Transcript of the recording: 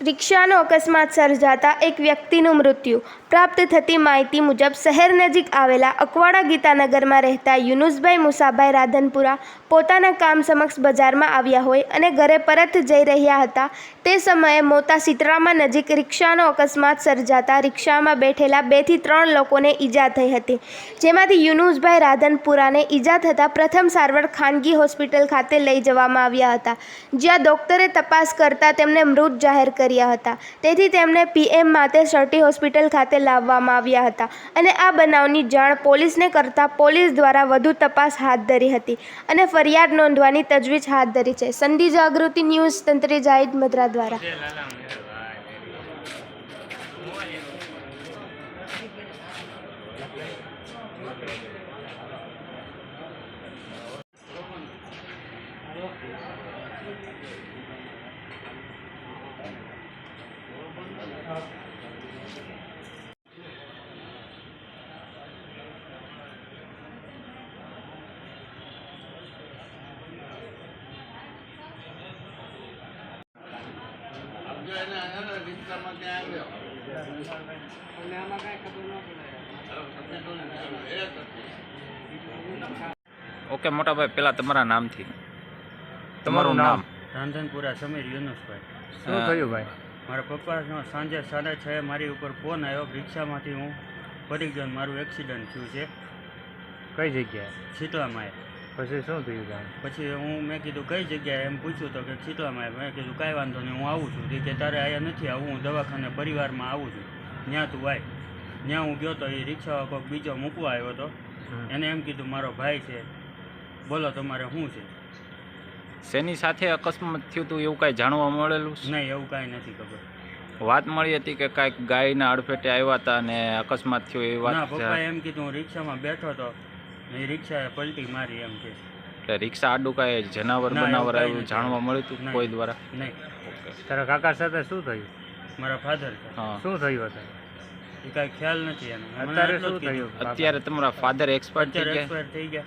રિક્ષાનો અકસ્માત સર્જાતા એક વ્યક્તિનું મૃત્યુ. પ્રાપ્ત થતી માહિતી મુજબ શહેર નજીક આવેલા અકવાડા ગીતાનગરમાં રહેતા યુનુસભાઈ મુસાભાઈ રાધનપુરા પોતાના કામ સમક્ષ બજારમાં આવ્યા હોય અને ઘરે પરત જઈ રહ્યા હતા. તે સમયે મોતા સિતરામા નજીક રિક્ષાનો અકસ્માત સર્જાતા રિક્ષામાં બેઠેલા બેથી ત્રણ લોકોને ઈજા થઈ હતી. જેમાંથી યુનુસભાઈ રાધનપુરાને ઈજા થતાં પ્રથમ સારવાર ખાનગી હોસ્પિટલ ખાતે લઈ જવામાં આવ્યા હતા. જ્યાં ડોક્ટરે તપાસ કરતાં તેમને મૃત જાહેર કર્યા હતા. તેથી તેમને પીએમ માતે સર્ટી હોસ્પિટલ ખાતે લાવવામાં આવ્યા હતા અને આ બનાવની જાણ પોલીસને કરતા પોલીસ દ્વારા વધુ તપાસ હાથ ધરી હતી અને ફરિયાદ નોંધવાની તજવીજ હાથ ધરી છે. સંધિ જાગૃતિ ન્યૂઝ, તંત્રી જાહિદ મદ્રા દ્વારા. જો એને એને રિક્ષામાં ત્યાં આવ્યો. અને આમાં કાંઈ ખબર ન પડે તમને તો એ ઓકે મોટાભાઈ પેલા તમારા નામથી. તમારું નામ? રાંધનપુરા સમીર યુનુસભાઈ. શું. થયું ભાઈ? મારા પપ્પાનો સાંજે સાડા છ મારી ઉપર ફોન આવ્યો. રિક્ષામાંથી હું પડી ગયો મારું એક્સિડન્ટ થયું છે. કઈ જગ્યાએ? છીટલામાં પછી શું થયું ત્યાં પછી હું મેં કીધું કઈ જગ્યાએ એમ પૂછ્યું તો કે છીટલામાં મેં કીધું કાંઈ વાંધો નહીં હું આવું છું. તે કે તારે અહીંયા નથી આવું હું દવાખાને પરિવારમાં આવું છું. ત્યાં તું આય. ત્યાં હું ગયો તો એ રિક્ષાવાળો કોઈક બીજો મૂકવા આવ્યો હતો એને એમ કીધું મારો ભાઈ છે. બોલો તમારે શું છે? શેની સાથે અકસ્માત થયું હતું એવું કાંઈ જાણવા મળેલું છે? નહીં એવું કાંઈ નથી ખબર. વાત મળી હતી કે કાંઈક ગાયના અડફેટે આવ્યા હતા અને અકસ્માત થયો એ ના વાત પપ્પાએ એમ કીધું હું રિક્ષામાં બેઠો હતો એ રિક્ષાએ પલટી મારી એમ કે. એટલે રિક્ષા આડું કાંઈ જનાવર ના, એવું બનાવર કાંઈ આવ્યું નથી. જાણવા મળ્યું હતું. કોઈ દ્વારા? નહીં. ઓકે. તારા કાકા સાથે શું થયું? મારા ફાધર હા. શું થયું હતું એ કાંઈ ખ્યાલ નથી એનો. મને અત્યારે એટલું જ શું કીધું. થયું અત્યારે તમારા ફાધર એક્સપર્ટ થઈ ગયા? એક્સપાયર થઈ ગયા.